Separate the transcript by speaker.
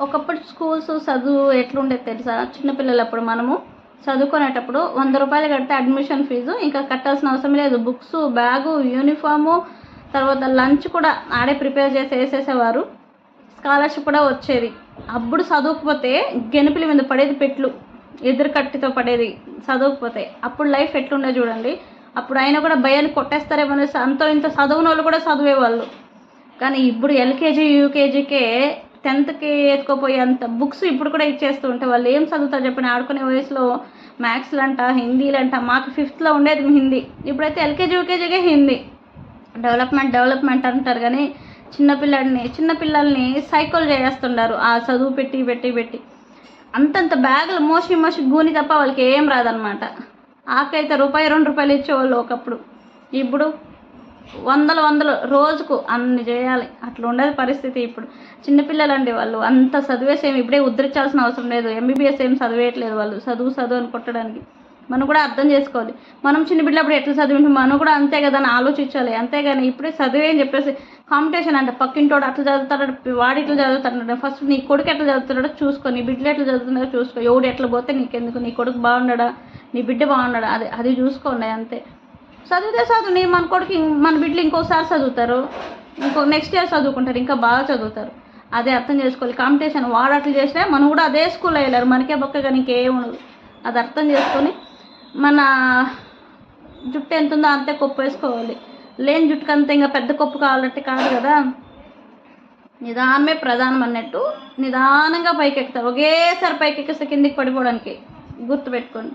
Speaker 1: ఒకప్పుడు స్కూల్స్ చదువు ఎట్లుండేది తెలుసా? చిన్నపిల్లలప్పుడు మనము చదువుకునేటప్పుడు వంద రూపాయలు కడితే అడ్మిషన్ ఫీజు ఇంకా కట్టాల్సిన అవసరం లేదు. బుక్స్ బ్యాగు యూనిఫాము తర్వాత లంచ్ కూడా ఆడే ప్రిపేర్ చేసి వేసేసేవారు. స్కాలర్షిప్ కూడా వచ్చేది. అప్పుడు చదువుకపోతే గెనుపుల మీద పడేది పెట్లు ఎదురు కట్టితో పడేది చదువుకపోతే. అప్పుడు లైఫ్ ఎట్లుండే చూడండి. అప్పుడు అయినా కూడా భయాన్ని కొట్టేస్తారేమో అనేసి అంతో ఇంత చదువున వాళ్ళు కూడా చదివేవాళ్ళు. కానీ ఇప్పుడు ఎల్కేజీ యూకేజీకే టెన్త్కి ఎత్తుకోపోయే అంత బుక్స్ ఇప్పుడు కూడా ఇచ్చేస్తూ ఉంటే వాళ్ళు ఏం చదువుతారు చెప్పండి? ఆడుకునే వయసులో మ్యాథ్స్లంట హిందీలంట మాకు ఫిఫ్త్లో ఉండేది హిందీ. ఇప్పుడైతే ఎల్కేజీ యూకేజీకే హిందీ. డెవలప్మెంట్ డెవలప్మెంట్ అంటారు కానీ చిన్నపిల్లడిని చిన్నపిల్లల్ని సైకిల్ చేస్తున్నారు ఆ చదువు పెట్టి పెట్టి పెట్టి. అంతంత బ్యాగులు మోసి మోసి గూని తప్ప వాళ్ళకి ఏం రాదనమాట ఆకైతే రూపాయి రెండు రూపాయలు ఇచ్చేవాళ్ళు ఒకప్పుడు. ఇప్పుడు వందలు వందలు రోజుకు అన్ని చేయాలి. అట్లా ఉండేది పరిస్థితి ఇప్పుడు. చిన్నపిల్లలండి వాళ్ళు. అంత చదివేసేం ఇప్పుడే ఉద్ధరించాల్సిన అవసరం లేదు. ఎంబీబీఎస్ ఏం చదివేయట్లేదు వాళ్ళు. చదువు చదువు అని కొట్టడానికి. మనం కూడా అర్థం చేసుకోవాలి. మనం చిన్నపిల్లప్పుడు ఎట్లా చదివింటాం? మనం కూడా అంతే కదా అని ఆలోచించాలి. అంతేగాని ఇప్పుడే చదివే అని చెప్పేసి కాంపిటీషన్ అంటే పక్కింటోడు అట్లా చదువుతాడు వాడు ఇట్లా చదువుతాడు ఫస్ట్ నీ కొడుకు ఎట్లా చదువుతాడో చూసుకో. నీ బిడ్డలు ఎట్లా చదువుతున్నాడో చూసుకో. ఎవడు ఎట్లా పోతే నీకెందుకు? నీ కొడుకు బాగున్నాడా? నీ బిడ్డ బాగున్నాడా? అది అది చూసుకోండి అంతే. చదివితే చదువుని మన కొడుకు మన బిడ్డలు ఇంకోసారి చదువుతారు. ఇంకో నెక్స్ట్ ఇయర్ చదువుకుంటారు ఇంకా బాగా చదువుతారు. అదే అర్థం చేసుకోవాలి. కాంపిటీషన్ వాడు అట్లా చేసినా మనం కూడా అదే స్కూల్లో వెళ్ళారు మనకే బొక్క కానీ ఇంకేం ఉండదు. అది అర్థం చేసుకొని మన జుట్టు ఎంత ఉందో అంతే కొప్పు వేసుకోవాలి. లేని జుట్టుకు అంతే ఇంకా పెద్ద కొప్పు కావాలంటే కాదు కదా. నిదానమే ప్రధానం అన్నట్టు నిదానంగా పైకి ఎక్కుతారు ఒకేసారి పైకి ఎక్కిస్తే కిందికి పడిపోవడానికి గుర్తుపెట్టుకోండి.